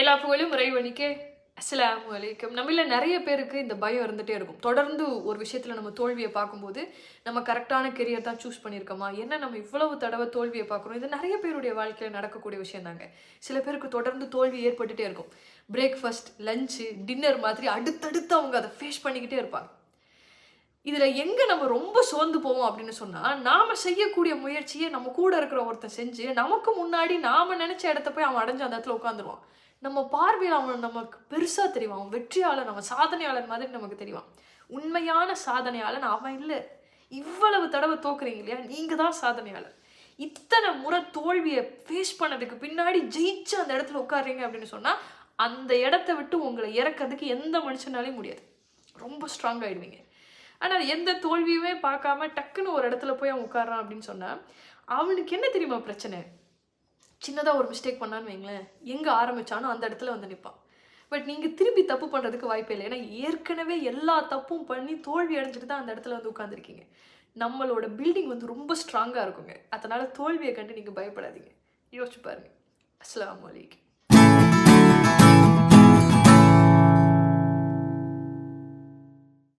எல்லா புகழும் இறைவனிக்கே அஸ்லாம் வலைக்கம் நம்மள நிறைய பேருக்கு இந்த பயம் இருந்துகிட்டே இருக்கும். தொடர்ந்து ஒரு விஷயத்தில் நம்ம தோல்வியை பார்க்கும்போது நம்ம கரெக்டான கெரியர் தான் சூஸ் பண்ணியிருக்கோமா? என்ன நம்ம இவ்வளவு தடவை தோல்வியை பார்க்குறோம்? இது நிறைய பேருடைய வாழ்க்கையில் நடக்கக்கூடிய விஷயம் தாங்க. சில பேருக்கு தொடர்ந்து தோல்வி ஏற்பட்டுட்டே இருக்கும். பிரேக்ஃபாஸ்ட் லஞ்சு டின்னர் மாதிரி அடுத்தடுத்து அவங்க அதை ஃபேஸ் பண்ணிக்கிட்டே இருப்பாங்க. இதில் எங்கே நம்ம ரொம்ப சோர்ந்து போவோம் அப்படின்னு சொன்னால் நாம் செய்யக்கூடிய முயற்சியை நம்ம கூட இருக்கிற ஒருத்தன் செஞ்சு நமக்கு முன்னாடி நாம் நினச்ச இடத்த போய் அவன் அடைஞ்ச அந்த இடத்துல உட்காந்துருவான் நம்ம பார்வையில் அவன் நமக்கு பெருசாக தெரிவான். அவன் வெற்றியாளன் அவன் சாதனையாளன் மாதிரி நமக்கு தெரியும் உண்மையான சாதனையாளன் அவன் இல்லை. இவ்வளவு தடவை தோக்குறீங்க இல்லையா? நீங்கள் தான் சாதனையாளர். இத்தனை முறை தோல்வியை ஃபேஸ் பண்ணதுக்கு பின்னாடி ஜெயிச்சு அந்த இடத்துல உட்காருறீங்க அப்படின்னு சொன்னால் அந்த இடத்த விட்டு உங்களை இறக்கிறதுக்கு எந்த மனுஷனாலையும் முடியாது. ரொம்ப ஸ்ட்ராங் ஆகிடுவீங்க ஆனால் எந்த தோல்வியுமே பார்க்காம டக்குன்னு ஒரு இடத்துல போய் அவன் உட்காடுறான் அப்படின்னு சொன்னால் அவனுக்கு என்ன தெரியுமா பிரச்சனை? சின்னதாக ஒரு மிஸ்டேக் பண்ணான்னு வைங்களேன். எங்கே ஆரம்பிச்சானோ அந்த இடத்துல வந்து நிற்பான் பட் நீங்கள் திருப்பி தப்பு பண்ணுறதுக்கு வாய்ப்பே இல்லை. ஏன்னா ஏற்கனவே எல்லா தப்பும் பண்ணி தோல்வி அடைஞ்சிட்டு தான் அந்த இடத்துல வந்து உட்காந்துருக்கீங்க நம்மளோட பில்டிங் வந்து ரொம்ப ஸ்ட்ராங்காக இருக்குங்க. அதனால் தோல்வியை கண்டு நீங்கள் பயப்படாதீங்க. யோசிச்சு பாருங்கள் அஸ்லாம் அலைக்கும்.